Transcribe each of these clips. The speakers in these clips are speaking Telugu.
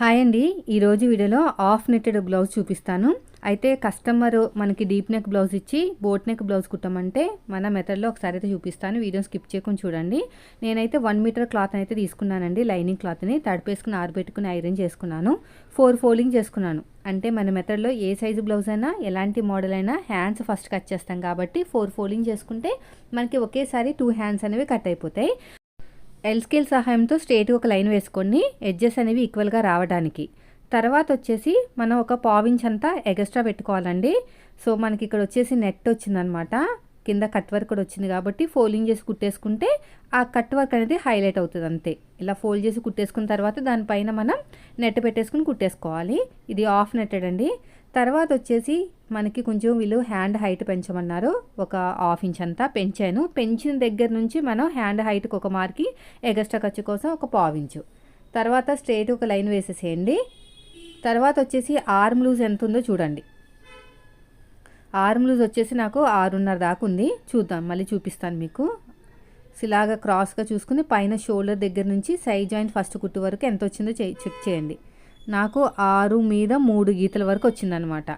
హాయ్ అండి. ఈరోజు వీడియోలో ఆఫ్ నెట్టెడ్ బ్లౌజ్ చూపిస్తాను. అయితే కస్టమర్ మనకి డీప్ నెక్ బ్లౌజ్ ఇచ్చి బోట్ నెక్ బ్లౌజ్ కుట్టమంటే మన మెథడ్లో ఒకసారి అయితే చూపిస్తాను. వీడియో స్కిప్ చేయకుండా చూడండి. నేనైతే వన్ మీటర్ క్లాత్ అయితే తీసుకున్నానండి. లైనింగ్ క్లాత్ని తడిపేసుకుని ఆరబెట్టుకుని ఐరన్ చేసుకున్నాను. ఫోర్ ఫోల్డింగ్ చేసుకున్నాను. అంటే మన మెథడ్లో ఏ సైజు బ్లౌజ్ అయినా ఎలాంటి మోడల్ అయినా హ్యాండ్స్ ఫస్ట్ కట్ చేస్తాం కాబట్టి ఫోర్ ఫోల్డింగ్ చేసుకుంటే మనకి ఒకేసారి టూ హ్యాండ్స్ అనేవి కట్ అయిపోతాయి. ఎల్ స్కేల్ సహాయంతో స్ట్రేట్గా ఒక లైన్ వేసుకోండి ఎడ్జెస్ అనేవి ఈక్వల్గా రావడానికి. తర్వాత వచ్చేసి మనం ఒక పావించ్ అంతా ఎగస్ట్రా పెట్టుకోవాలండి. సో మనకి ఇక్కడ వచ్చేసి నెట్ వచ్చిందనమాట. కింద కట్ వర్క్ కూడా వచ్చింది కాబట్టి ఫోల్డింగ్ చేసి కుట్టేసుకుంటే ఆ కట్ వర్క్ అనేది హైలైట్ అవుతుంది అంతే. ఇలా ఫోల్డ్ చేసి కుట్టేసుకున్న తర్వాత దానిపైన మనం నెట్ పెట్టేసుకుని కుట్టేసుకోవాలి. ఇది ఆఫ్ నెట్టెడ్ అండి. తర్వాత వచ్చేసి మనకి కొంచెం వీళ్ళు హ్యాండ్ హైట్ పెంచమన్నారు. ఒక హాఫ్ ఇంచ్ అంతా పెంచాను. పెంచిన దగ్గర నుంచి మనం హ్యాండ్ హైట్కి ఒక మార్కి ఎగస్ట్రా ఖర్చు కోసం ఒక పావు ఇంచు. తర్వాత స్ట్రైట్ ఒక లైన్ వేసేసేయండి. తర్వాత వచ్చేసి ఆర్మ్ లూజ్ ఎంత ఉందో చూడండి. ఆర్మ్ లూజ్ వచ్చేసి నాకు ఆరున్నర దాకా ఉంది. చూద్దాం మళ్ళీ చూపిస్తాను మీకు. ఇలాగా క్రాస్గా చూసుకుని పైన షోల్డర్ దగ్గర నుంచి సైడ్ జాయింట్ ఫస్ట్ కుట్టు వరకు ఎంత వచ్చిందో చెక్ చేయండి. నాకు ఆరు మీద మూడు గీతల వరకు వచ్చిందనమాట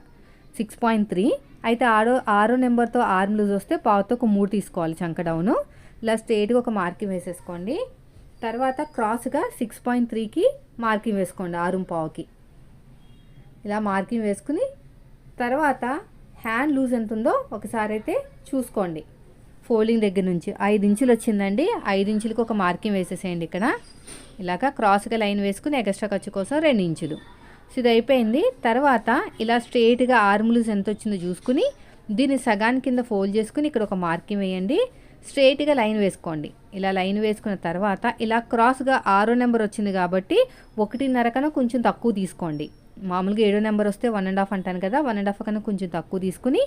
సిక్స్ పాయింట్ త్రీ. అయితే ఆరో ఆరో నెంబర్తో ఆర్మ్ లూజ్ వస్తే పావుతో ఒక మూడు తీసుకోవాలి చంక డౌను. ఇలా స్ట్రేట్గా ఒక మార్కింగ్ వేసేసుకోండి. తర్వాత క్రాస్గా సిక్స్ పాయింట్ త్రీకి మార్కింగ్ వేసుకోండి ఆరు పావుకి. ఇలా మార్కింగ్ వేసుకుని తర్వాత హ్యాండ్ లూజ్ ఎంత ఉందో ఒకసారి అయితే చూసుకోండి. ఫోల్డింగ్ దగ్గర నుంచి ఐదు ఇంచులు వచ్చిందండి. ఐదు ఇంచులకు ఒక మార్కింగ్ వేసేసేయండి ఇక్కడ. ఇలాగ క్రాస్గా లైన్ వేసుకుని ఎక్స్ట్రా ఖర్చు కోసం రెండు ఇంచులు. సో ఇది అయిపోయింది. తర్వాత ఇలా స్ట్రేట్గా ఆర్మ్ లూజ్ ఎంత వచ్చిందో చూసుకుని దీన్ని సగాన్ కింద ఫోల్డ్ చేసుకుని ఇక్కడ ఒక మార్కింగ్ వేయండి. స్ట్రేట్గా లైన్ వేసుకోండి. ఇలా లైన్ వేసుకున్న తర్వాత ఇలా క్రాస్గా ఆరో నెంబర్ వచ్చింది కాబట్టి ఒకటిన్నర కన్నా కొంచెం తక్కువ తీసుకోండి. మామూలుగా ఏడో నెంబర్ వస్తే వన్ అండ్ హాఫ్ అంటాను కదా వన్ అండ్ హాఫ్ కన్నా కొంచెం తక్కువ తీసుకుని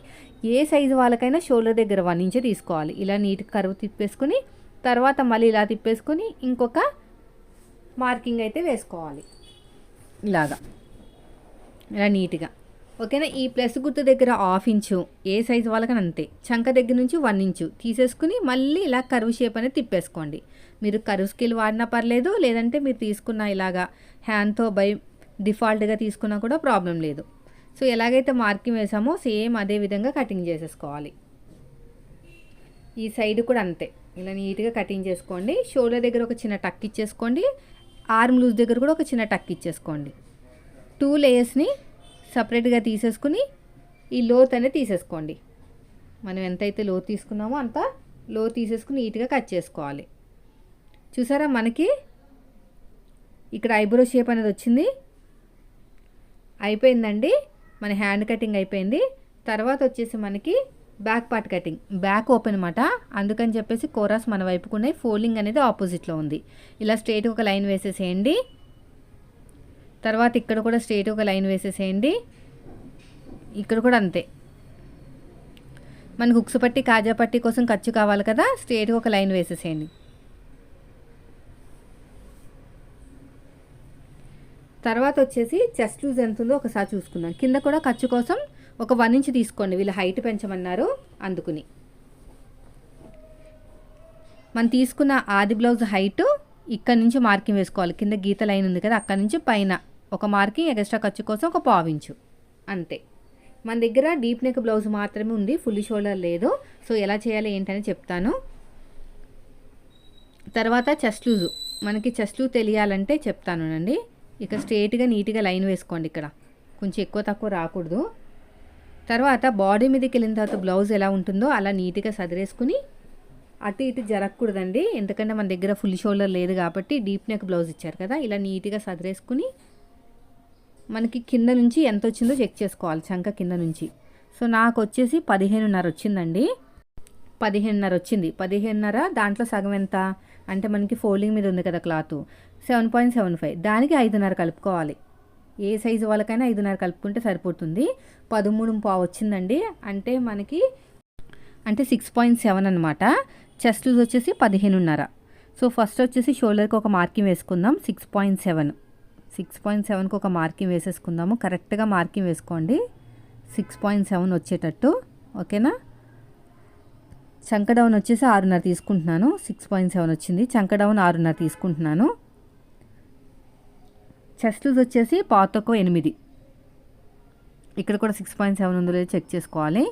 ఏ సైజు వాళ్ళకైనా షోల్డర్ దగ్గర వన్ ఇంచే తీసుకోవాలి. ఇలా నీట్గా కరువు తిప్పేసుకుని తర్వాత మళ్ళీ ఇలా తిప్పేసుకుని ఇంకొక మార్కింగ్ అయితే వేసుకోవాలి. ఇలాగా. ఇలా నీట్గా ఓకేనా ఈ ప్లస్ గుర్తు దగ్గర హాఫ్ ఇంచు ఏ సైజు వాళ్ళకని అంతే. చంక దగ్గర నుంచి వన్ ఇంచు తీసేసుకుని మళ్ళీ ఇలా కరువు షేప్ అనేది తిప్పేసుకోండి. మీరు కరువు స్కిల్ వాడినా పర్లేదు లేదంటే మీరు తీసుకున్న ఇలాగా హ్యాండ్తో బై డిఫాల్ట్గా తీసుకున్నా కూడా ప్రాబ్లం లేదు. సో ఎలాగైతే మార్కింగ్ వేసామో సేమ్ అదే విధంగా కటింగ్ చేసేసుకోవాలి. ఈ సైడ్ కూడా అంతే. ఇలా నీట్గా కటింగ్ చేసుకోండి. షోల్డర్ దగ్గర ఒక చిన్న టక్ ఇచ్చేసుకోండి. ఆర్మ్ లూజ్ దగ్గర కూడా ఒక చిన్న టక్ ఇచ్చేసుకోండి. టూ లేయర్స్ని సపరేట్గా తీసేసుకుని ఈ లోత్ అనేది తీసేసుకోండి. మనం ఎంతైతే లో తీసుకున్నామో అంత లో తీసేసుకుని నీట్గా కట్ చేసుకోవాలి. చూసారా మనకి? ఇక్కడ ఐబ్రో షేప్ అనేది వచ్చింది. అయిపోయిందండి. మన హ్యాండ్ కటింగ్ అయిపోయింది. తర్వాత వచ్చేసి మనకి back part cutting. Back open అనమాట అందుకని చెప్పేసి కోరాస్ మన వైపుకున్నాయి. ఫోల్డింగ్ అనేది ఆపోజిట్లో ఉంది. ఇలా స్ట్రైట్ ఒక లైన్ వేసేసేయండి. తర్వాత ఇక్కడ కూడా స్ట్రైట్ ఒక లైన్ వేసేసేయండి. ఇక్కడ కూడా అంతే. మనకు ఉక్సు పట్టి కాజా పట్టి కోసం ఖర్చు కావాలి కదా. స్ట్రైట్గా ఒక లైన్ వేసేసేయండి. తర్వాత వచ్చేసి చెస్ట్ లూజ్ ఎంత ఉందో ఒకసారి చూసుకుందాం. కింద కూడా ఖర్చు కోసం ఒక వన్ ఇంచ్ తీసుకోండి. వీళ్ళు హైట్ పెంచమన్నారు అందుకుని. మనం తీసుకున్న ఆది బ్లౌజ్ హైట్ ఇక్కడ నుంచి మార్కింగ్ వేసుకోవాలి. కింద గీత లైన్ ఉంది కదా అక్కడ నుంచి పైన ఒక మార్కింగ్ ఎక్స్ట్రా ఖర్చు కోసం ఒక పావించు అంతే. మన దగ్గర డీప్ నెక్ బ్లౌజ్ మాత్రమే ఉంది ఫుల్ షోల్డర్ లేదు. సో ఎలా చేయాలి ఏంటని చెప్తాను. తర్వాత చెస్ట్ లూజు. మనకి చెస్ట్ లూజ్ తెలియాలంటే చెప్తాను అండి. ఇక స్ట్రేట్గా నీట్గా లైన్ వేసుకోండి ఇక్కడ. కొంచెం ఎక్కువ తక్కువ రాకూడదు. తర్వాత బాడీ మీదకి వెళ్ళిన తర్వాత బ్లౌజ్ ఎలా ఉంటుందో అలా నీట్గా సదిరేసుకుని అటు ఇటు జరగకూడదండి. ఎందుకంటే మన దగ్గర ఫుల్ షోల్డర్ లేదు కాబట్టి డీప్ నెక్ బ్లౌజ్ ఇచ్చారు కదా ఇలా నీట్గా సదిరేసుకుని మనకి కింద నుంచి ఎంత వచ్చిందో చెక్ చేసుకోవాలి చంక కింద నుంచి. సో నాకు వచ్చేసి పదిహేనున్నర వచ్చిందండి. పదిహేనున్నర వచ్చింది. పదిహేనున్నర దాంట్లో సగం ఎంత? అంటే మనకి ఫోల్డింగ్ మీద ఉంది కదా cloth. Seven point seven five దానికి ఐదున్నర కలుపుకోవాలి. ఏ సైజు వాళ్ళకైనా ఐదున్నర కలుపుకుంటే సరిపోతుంది. పదమూడు పావు వచ్చిందండి. అంటే మనకి అంటే సిక్స్ పాయింట్ సెవెన్ అనమాట చెస్ట్ లూజ్ వచ్చేసి పదిహేనున్నర. సో ఫస్ట్ వచ్చేసి షోల్డర్కి ఒక మార్కింగ్ వేసుకుందాం. Six point seven six point సెవెన్కి ఒక మార్కింగ్ వేసేసుకుందాము. కరెక్ట్గా మార్కింగ్ వేసుకోండి. సిక్స్ పాయింట్ సెవెన్ వచ్చేటట్టు. ఓకేనా? చంక డౌన్ వచ్చేసి ఆరున్నర తీసుకుంటున్నాను. సిక్స్ పాయింట్ సెవెన్ వచ్చింది. చంక డౌన్ ఆరున్నర తీసుకుంటున్నాను. చెస్ట్స్ వచ్చేసి పాతకు ఎనిమిది. ఇక్కడ కూడా సిక్స్ పాయింట్ సెవెన్ ఉందో లేదో చెక్ చేసుకోవాలి.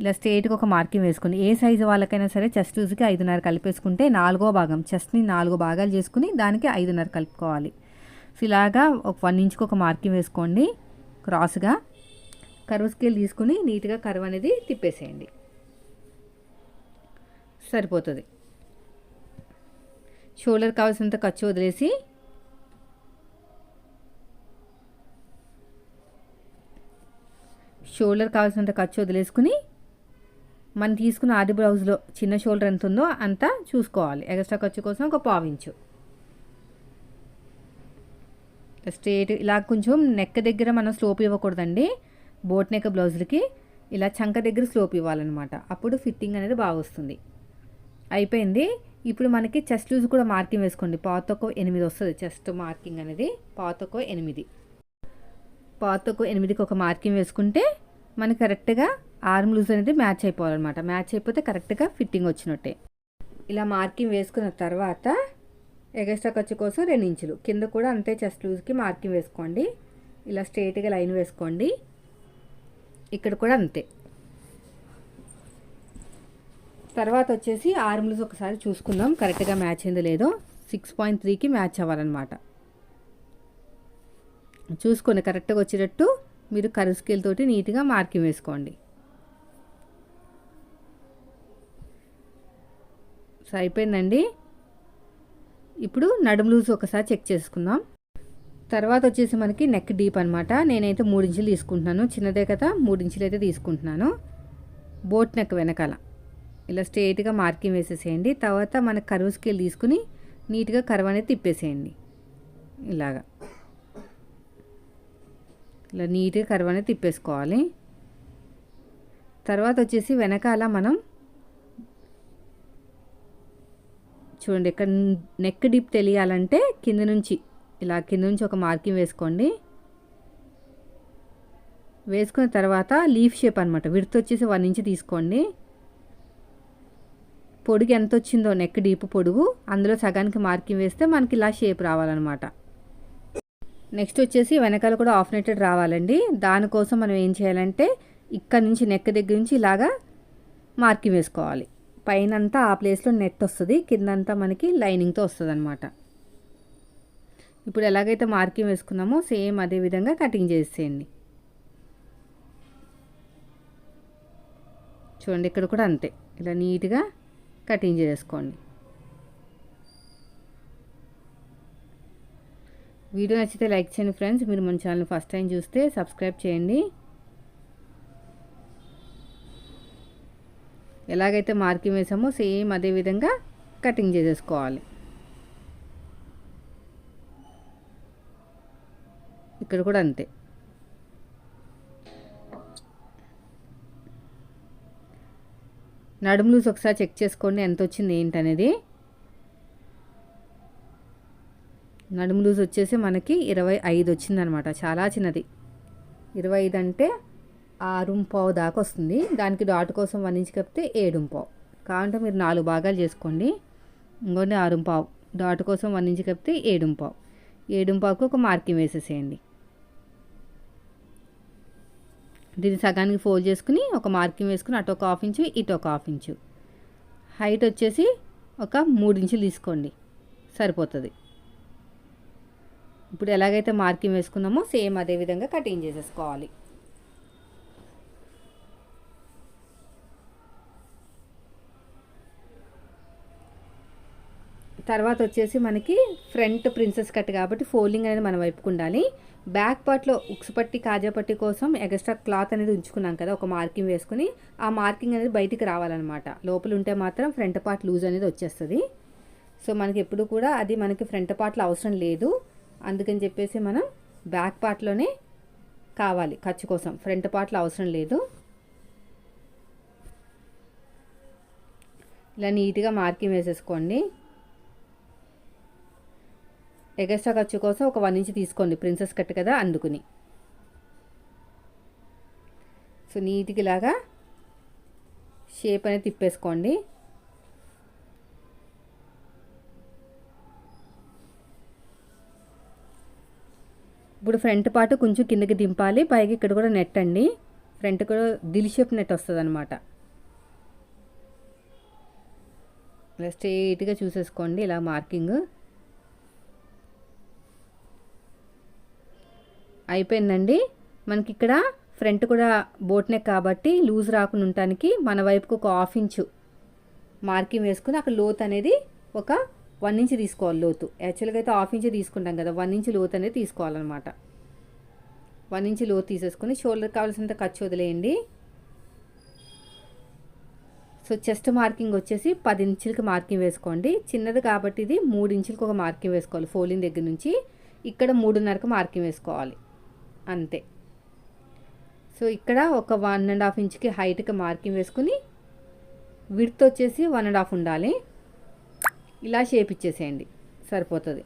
ఇలా స్టేట్కి ఒక మార్కింగ్ వేసుకుని ఏ సైజు వాళ్ళకైనా సరే చెస్ట్ లూజ్కి ఐదున్నర కలిపేసుకుంటే నాలుగో భాగం చెస్ట్ని నాలుగో భాగాలు చేసుకుని దానికి ఐదున్నర కలుపుకోవాలి. సో ఇలాగా ఒక వన్ ఇంచ్కి ఒక మార్కింగ్ వేసుకోండి క్రాస్గా కరువు స్కేల్ తీసుకుని నీట్గా కరువు అనేది తిప్పేసేయండి. సరిపోతుంది. షోల్డర్ కావాల్సినంత ఖర్చు వదిలేసి షోల్డర్ కావాల్సినంత ఖర్చు వదిలేసుకుని మనం తీసుకున్న ఆది బ్లౌజ్లో చిన్న షోల్డర్ ఎంత ఉందో అంత చూసుకోవాలి. ఎక్స్ట్రా ఖర్చు కోసం ఒక పావించు స్ట్రేట్ ఇలా కొంచెం నెక్ దగ్గర మనం స్లోప్ ఇవ్వకూడదండి. బోట్ నెక్ బ్లౌజులకి ఇలా చంక దగ్గర స్లోప్ ఇవ్వాలన్నమాట. అప్పుడు ఫిట్టింగ్ అనేది బాగా వస్తుంది. అయిపోయింది. ఇప్పుడు మనకి చెస్ట్ లూజ్ కూడా మార్కింగ్ వేసుకోండి. పాతొక్క ఎనిమిది వస్తుంది. చెస్ట్ మార్కింగ్ అనేది పాతొక్క ఎనిమిది. పాతకు ఎనిమిదికి ఒక మార్కింగ్ వేసుకుంటే మనకి కరెక్ట్గా ఆర్మ్ లూజ్ అనేది మ్యాచ్ అయిపోవాలన్నమాట. మ్యాచ్ అయిపోతే కరెక్ట్గా ఫిట్టింగ్ వచ్చినట్టే. ఇలా మార్కింగ్ వేసుకున్న తర్వాత ఎగస్ట్రా ఖర్చు కోసం రెండు ఇంచులు. కింద కూడా అంతే చెస్ట్ లూజ్కి మార్కింగ్ వేసుకోండి. ఇలా స్ట్రైట్గా లైన్ వేసుకోండి. ఇక్కడ కూడా అంతే. తర్వాత వచ్చేసి ఆర్మ్ లూజ్ ఒకసారి చూసుకుందాం. కరెక్ట్గా మ్యాచ్ అయిందో లేదో. సిక్స్ పాయింట్ త్రీకి మ్యాచ్ అవ్వాలన్నమాట. చూసుకోండి కరెక్ట్గా వచ్చేటట్టు మీరు కరు స్కేల్ తోటి నీట్గా మార్కింగ్ వేసుకోండి. సో అయిపోయిందండి. ఇప్పుడు నడుము లూజ్ ఒకసారి చెక్ చేసుకుందాం. తర్వాత వచ్చేసి మనకి నెక్ డీప్ అనమాట నేనైతే మూడు ఇంచులు తీసుకుంటున్నాను. చిన్నదే కదా మూడు ఇంచులు అయితే తీసుకుంటున్నాను. బోట్ నెక్ వెనకాల. ఇలా స్ట్రైట్గా మార్కింగ్ వేసేసేయండి. తర్వాత మన కరువు స్కేల్ తీసుకుని నీట్గా కరువు అనేది తిప్పేసేయండి. ఇలాగా. ఇలా నీట్గా కరువు అనేది తిప్పేసుకోవాలి. తర్వాత వచ్చేసి వెనకాల మనం చూడండి ఇక్కడ నెక్ డిప్ తెలియాలంటే కింద నుంచి ఇలా కింద నుంచి ఒక మార్కింగ్ వేసుకోండి. వేసుకున్న తర్వాత లీఫ్ షేప్ అనమాట విడత వచ్చేసి వన్ ఇంచ్ తీసుకోండి. పొడుగు ఎంత వచ్చిందో నెక్ డీప్ పొడుగు అందులో సగానికి మార్కింగ్ వేస్తే మనకి ఇలా షేప్ రావాలన్నమాట. నెక్స్ట్ వచ్చేసి వెనకాల కూడా ఆఫ్ నెట్టెడ్ రావాలండి. దానికోసం మనం ఏం చేయాలంటే ఇక్కడ నుంచి నెక్ దగ్గర నుంచి ఇలాగా మార్కింగ్ వేసుకోవాలి. పైన అంతా ఆ ప్లేస్లో నెట్ వస్తుంది కిందంతా మనకి లైనింగ్తో వస్తుంది అనమాట ఇప్పుడు ఎలాగైతే మార్కింగ్ వేసుకున్నామో సేమ్ అదే విధంగా కటింగ్ చేసేయండి. చూడండి ఇక్కడ కూడా అంతే. ఇలా నీట్గా కటింగ్ చేసుకోండి. వీడియో నచ్చితే లైక్ చేయండి ఫ్రెండ్స్. మీరు మన ఛానల్ ఫస్ట్ టైం చూస్తే సబ్స్క్రైబ్ చేయండి. ఎలాగైతే మార్కింగ్ వేసామో సేమ్ అదే విధంగా కటింగ్ చేసేసుకోవాలి. ఇక్కడ కూడా అంతే. నడుము లూజ్ ఒకసారి చెక్ చేసుకోండి. ఎంత వచ్చింది ఏంటనేది. నడుము లూజ్ వచ్చేసి మనకి ఇరవై ఐదు వచ్చిందనమాట. చాలా చిన్నది. ఇరవై ఐదు అంటే ఆరు పావు దాకా వస్తుంది. దానికి డాట్ కోసం వన్ ఇంచ్ కప్పితే ఏడు పావు. మీరు నాలుగు భాగాలు చేసుకోండి. ఇంకోటి ఆరు పావు. డాట్ కోసం వన్ ఇంచ్ కప్పితే ఏడు పావు. ఏడు పావుకు ఒక మార్కింగ్ వేసేసేయండి. దీన్ని సగానికి ఫోల్డ్ చేసుకుని ఒక మార్కింగ్ వేసుకుని అటు ఒక హాఫ్ ఇంచు ఇటు ఒక హాఫ్ ఇంచు. హైట్ వచ్చేసి ఒక మూడు ఇంచులు తీసుకోండి. సరిపోతుంది. ఇప్పుడు ఎలాగైతే మార్కింగ్ వేసుకున్నామో సేమ్ అదే విధంగా కటింగ్ చేసేసుకోవాలి. తర్వాత వచ్చేసి మనకి ఫ్రంట్ ప్రిన్సెస్ కట్ కాబట్టి ఫోల్డింగ్ అనేది మన వైపుకు ఉండాలి. బ్యాక్ పార్ట్లో ఉక్స్ పట్టి కాజా పట్టి కోసం ఎక్స్ట్రా క్లాత్ అనేది ఉంచుకున్నాం కదా ఒక మార్కింగ్ వేసుకుని ఆ మార్కింగ్ అనేది బయటికి రావాలన్నమాట. లోపల ఉంటే మాత్రం ఫ్రంట్ పార్ట్ లూజ్ అనేది వచ్చేస్తుంది. సో మనకి ఎప్పుడు కూడా అది మనకి ఫ్రంట్ పార్ట్లో అవసరం లేదు. అందుకని చెప్పేసి మనం బ్యాక్ పార్ట్లోనే కావాలి ఖర్చు కోసం. ఫ్రంట్ పార్ట్లో అవసరం లేదు. ఇలా నీట్గా మార్కింగ్ వేసేసుకోండి. ఎగస్ట్రా ఖర్చు కోసం ఒక వన్ ఇంచ్ తీసుకోండి. ప్రిన్సెస్ కట్ కదా అందుకుని. సో నీట్గా ఇలాగా షేప్ అనేది తిప్పేసుకోండి. ఇప్పుడు ఫ్రంట్ పార్ట్ కొంచెం కిందకి దింపాలి పైకి ఇక్కడ కూడా నెట్ అండి. ఫ్రంట్ కూడా దిల్ షేప్ నెట్ వస్తుంది అనమాట ఇలా స్ట్రైట్గా చూసేసుకోండి ఇలా మార్కింగ్. అయిపోయిందండి. మనకి ఇక్కడ ఫ్రంట్ కూడా బోట్ నెక్ కాబట్టి లూజ్ రాకుండా ఉండటానికి మన వైపుకు ఒక హాఫ్ ఇంచు మార్కింగ్ వేసుకుని అక్కడ లోత్ అనేది ఒక వన్ ఇంచ్ తీసుకోవాలి లోతు. యాక్చువల్గా అయితే హాఫ్ ఇంచ్ తీసుకుంటాం కదా వన్ ఇంచ్ లోతు అనేది తీసుకోవాలన్నమాట. వన్ ఇంచ్ లోతు తీసేసుకొని షోల్డర్ కావాల్సినంత ఖర్చు వదిలేయండి. సో చెస్ట్ మార్కింగ్ వచ్చేసి పది ఇంచులకి మార్కింగ్ వేసుకోండి. చిన్నది కాబట్టి ఇది మూడు ఇంచులకు ఒక మార్కింగ్ వేసుకోవాలి ఫోలింగ్ దగ్గర నుంచి. ఇక్కడ మూడున్నరకు మార్కింగ్ వేసుకోవాలి. అంతే. సో ఇక్కడ ఒక వన్ అండ్ హాఫ్ ఇంచ్కి హైట్కి మార్కింగ్ వేసుకుని విడ్త్ వచ్చేసి వన్ అండ్ హాఫ్ ఉండాలి. ఇలా షేప్ ఇచ్చేసేయండి సరిపోతుంది.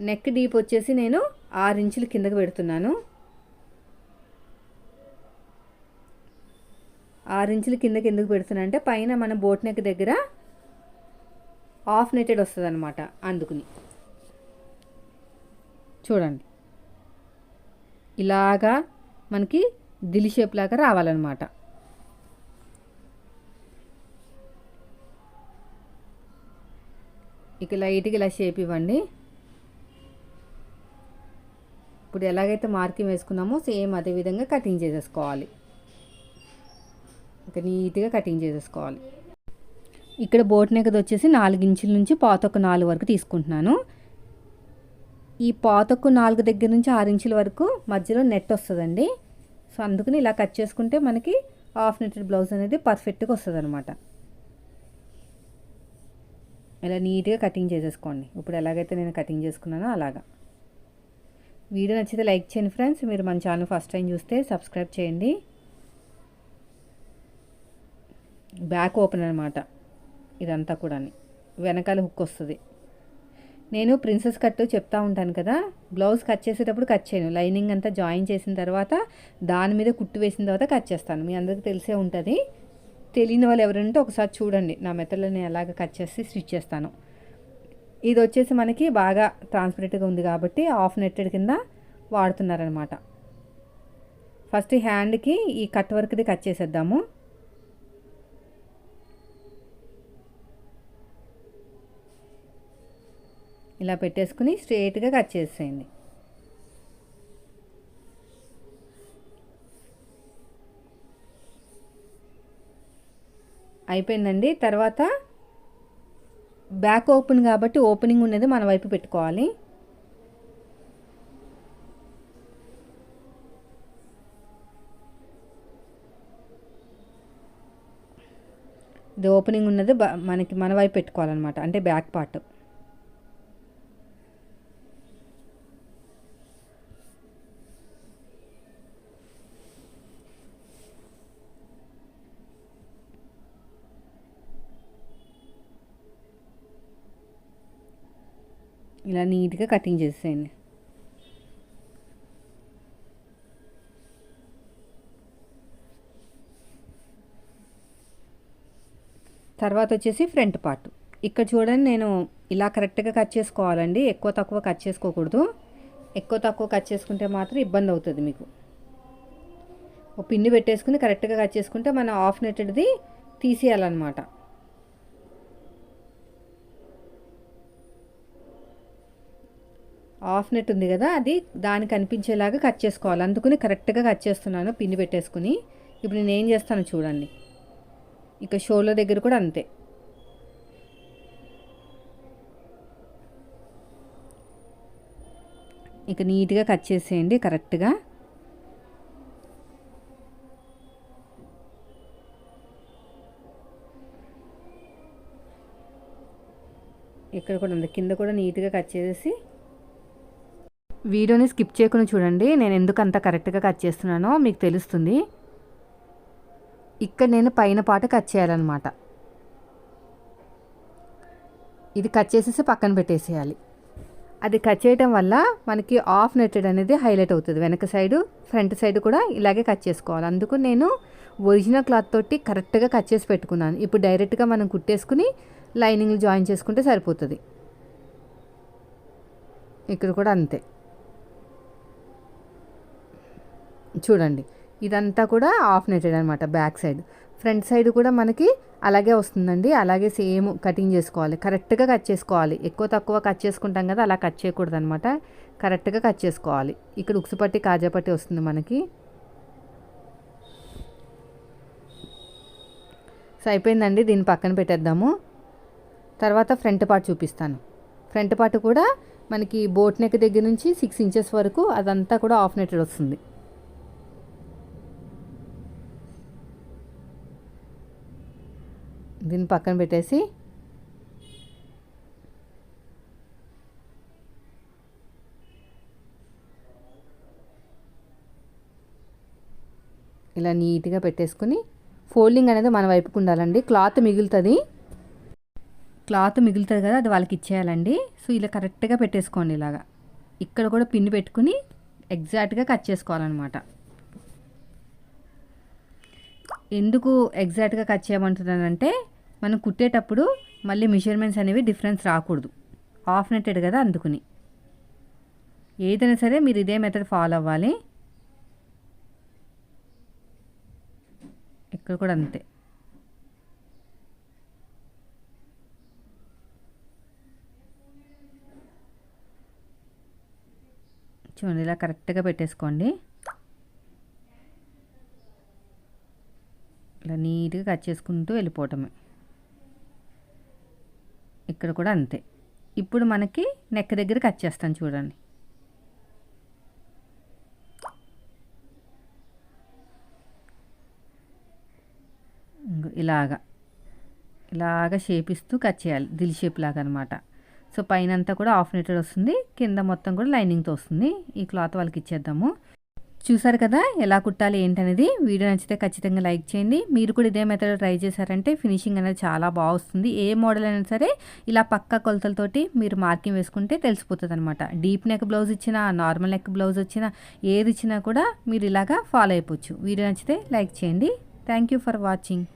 నెక్ డీప్ వచ్చేసి నేను ఆరు ఇంచులు కిందకి పెడుతున్నాను. ఆరు ఇంచులు కిందకి ఎందుకు పెడుతున్నా అంటే పైన మన బోట్ నెక్ దగ్గర హాఫ్ నెటెడ్ వస్తుంది అనమాట అందుకుని. చూడండి. ఇలాగా మనకి దిలి షేప్ లాగా రావాలన్నమాట. ఇక లైట్గా ఇలా షేప్ ఇవ్వండి. ఇప్పుడు ఎలాగైతే మార్కింగ్ వేసుకున్నామో సేమ్ అదే విధంగా కటింగ్ చేసేసుకోవాలి. ఇక నీట్గా కటింగ్ చేసేసుకోవాలి. ఇక్కడ బోట్ నెక్ వచ్చేసి నాలుగు ఇంచుల నుంచి పాతొక్క నాలుగు వరకు తీసుకుంటున్నాను. ఈ పాతొక్క నాలుగు దగ్గర నుంచి ఆరు ఇంచుల వరకు మధ్యలో నెట్ వస్తుందండి. సో అందుకని ఇలా కట్ చేసుకుంటే మనకి హాఫ్ నెట్టెడ్ బ్లౌజ్ అనేది పర్ఫెక్ట్గా వస్తుంది అనమాట ఇలా నీట్గా కటింగ్ చేసేసుకోండి. ఇప్పుడు ఎలాగైతే నేను కటింగ్ చేసుకున్నానో అలాగా. వీడియో నచ్చితే లైక్ చేయండి ఫ్రెండ్స్. మీరు మన ఛానల్ ఫస్ట్ టైం చూస్తే సబ్స్క్రైబ్ చేయండి. బ్యాక్ ఓపెన్ అనమాట ఇదంతా కూడా వెనకాల హుక్ వస్తుంది. నేను ప్రిన్సెస్ కట్ చెప్తా ఉంటాను కదా. బ్లౌజ్ కట్ చేసేటప్పుడు కట్ చేయను. లైనింగ్ అంతా జాయిన్ చేసిన తర్వాత దాని మీద కుట్టు వేసిన తర్వాత కట్ చేస్తాను. మీ అందరికీ తెలిసే ఉంటుంది. తెలియని వాళ్ళు ఎవరంటే ఒకసారి చూడండి. నా మెథడ్లో నేను ఎలాగ కట్ చేసి స్టిచ్ చేస్తాను. ఇది వచ్చేసి మనకి బాగా ట్రాన్స్పరెంట్గా ఉంది కాబట్టి హాఫ్ నెట్టెడ్ కింద వాడుతున్నారనమాట ఫస్ట్ హ్యాండ్కి ఈ కట్ వర్క్ది కట్ చేసేద్దాము. ఇలా పెట్టేసుకుని స్ట్రేట్గా కట్ చేసేయండి. అయిపోయిందండి. తర్వాత బ్యాక్ ఓపెన్ కాబట్టి ఓపెనింగ్ ఉన్నది మన వైపు పెట్టుకోవాలి. ఇది ఓపెనింగ్ ఉన్నది మనకి మన వైపు పెట్టుకోవాలన్నమాట. అంటే బ్యాక్ పార్ట్ ఇలా నీట్గా కటింగ్ చేసేయండి. తర్వాత వచ్చేసి ఫ్రంట్ పార్ట్. ఇక్కడ చూడండి నేను ఇలా కరెక్ట్గా కట్ చేసుకోవాలండి. ఎక్కువ తక్కువ కట్ చేసుకోకూడదు. ఎక్కువ తక్కువ కట్ చేసుకుంటే మాత్రం ఇబ్బంది అవుతుంది మీకు. ఓ పిన్ని పెట్టేసుకుని కరెక్ట్గా కట్ చేసుకుంటే మనం ఆఫ్ నెట్టెడ్ది తీసేయాలన్నమాట. ఆఫ్ నెట్ ఉంది కదా అది దానికి అనిపించేలాగా కట్ చేసుకోవాలి. అందుకని కరెక్ట్గా కట్ చేస్తున్నాను పిన్ పెట్టేసుకుని. ఇప్పుడు నేను ఏం చేస్తాను చూడండి. ఇక షోల్డర్ దగ్గర కూడా అంతే. ఇక నీట్గా కట్ చేసేయండి కరెక్ట్గా. ఇక్కడ కూడా ఉంది. కింద కూడా నీట్గా కట్ చేసేసి వీడియోని స్కిప్ చేయకుండా చూడండి. నేను ఎందుకు అంత కరెక్ట్గా కట్ చేస్తున్నానో మీకు తెలుస్తుంది. ఇక్కడ నేను పైన పాట కట్ చేయాలన్నమాట. ఇది కట్ చేసేసి పక్కన పెట్టేసేయాలి. అది కట్ చేయటం వల్ల మనకి ఆఫ్ నెట్టెడ్ అనేది హైలైట్ అవుతుంది. వెనక సైడు ఫ్రంట్ సైడ్ కూడా ఇలాగే కట్ చేసుకోవాలి. అందుకు నేను ఒరిజినల్ క్లాత్ తోటి కరెక్ట్గా కట్ చేసి పెట్టుకున్నాను. ఇప్పుడు డైరెక్ట్గా మనం కుట్టేసుకుని లైనింగ్లు జాయిన్ చేసుకుంటే సరిపోతుంది. ఇక్కడ కూడా అంతే. చూడండి. ఇదంతా కూడా ఆఫ్ నెటెడ్ అనమాట బ్యాక్ సైడ్. ఫ్రంట్ సైడ్ కూడా మనకి అలాగే వస్తుందండి. అలాగే సేమ్ కటింగ్ చేసుకోవాలి. కరెక్ట్గా కట్ చేసుకోవాలి. ఎక్కువ తక్కువ కట్ చేసుకుంటాం కదా అలా కట్ చేయకూడదు అనమాట కరెక్ట్గా కట్ చేసుకోవాలి. ఇక్కడ ఉక్సుపట్టి కాజాపట్టి వస్తుంది మనకి. సో అయిపోయిందండి. దీన్ని పక్కన పెట్టేద్దాము. తర్వాత ఫ్రంట్ పార్ట్ చూపిస్తాను. ఫ్రంట్ పార్ట్ కూడా మనకి బోట్ నెక్ దగ్గర నుంచి సిక్స్ ఇంచెస్ వరకు అదంతా కూడా ఆఫ్ నెటెడ్ వస్తుంది. దీన్ని పక్కన పెట్టేసి ఇలా నీట్గా పెట్టేసుకుని ఫోల్డింగ్ అనేది మన వైపుకు ఉండాలండి. క్లాత్ మిగులుతుంది. క్లాత్ మిగులుతుంది కదా అది వాళ్ళకి ఇచ్చేయాలండి. సో ఇలా కరెక్ట్గా పెట్టేసుకోండి ఇలాగా. ఇక్కడ కూడా పిన్ పెట్టుకుని ఎగ్జాక్ట్గా కట్ చేసుకోవాలన్నమాట. ఎందుకు ఎగ్జాక్ట్గా కట్ చేయమంటున్నానంటే మనం కుట్టేటప్పుడు మళ్ళీ మెజర్మెంట్స్ అనేవి డిఫరెన్స్ రాకూడదు. ఆఫ్ నెట్టెడ్ కదా అందుకుని. ఏదైనా సరే మీరు ఇదే మెథడ్ ఫాలో అవ్వాలి. ఇక్కడ కూడా అంతే. చూడండి ఇలా కరెక్ట్గా పెట్టేసుకోండి. ఇలా నీట్గా కట్ చేసుకుంటూ వెళ్ళిపోవటమే. ఇక్కడ కూడా అంతే. ఇప్పుడు మనకి నెక్ దగ్గర కట్ చేస్తాను చూడండి. ఇలాగా. ఇలాగా షేప్ ఇస్తూ కట్ చేయాలి. దిల్ షేప్ లాగా అనమాట సో పైన అంతా కూడా హాఫ్ నెటెడ్ వస్తుంది. కింద మొత్తం కూడా లైనింగ్తో వస్తుంది. ఈ క్లాత్ వాళ్ళకి ఇచ్చేద్దాము. చూసారు కదా ఎలా కుట్టాలి ఏంటనేది? వీడియో నచ్చితే ఖచ్చితంగా లైక్ చేయండి. మీరు కూడా ఇదే మెథడ్ ట్రై చేశారంటే ఫినిషింగ్ అనేది చాలా బాగా వస్తుంది. ఏ మోడల్ అయినా సరే ఇలా పక్క కొలతలతోటి మీరు మార్కింగ్ వేసుకుంటే తెలిసిపోతుంది అనమాట డీప్ నెక్ బ్లౌజ్ ఇచ్చినా నార్మల్ నెక్ బ్లౌజ్ వచ్చినా ఏది ఇచ్చినా కూడా మీరు ఇలాగా ఫాలో అయిపోవచ్చు. వీడియో నచ్చితే లైక్ చేయండి. Thank you for watching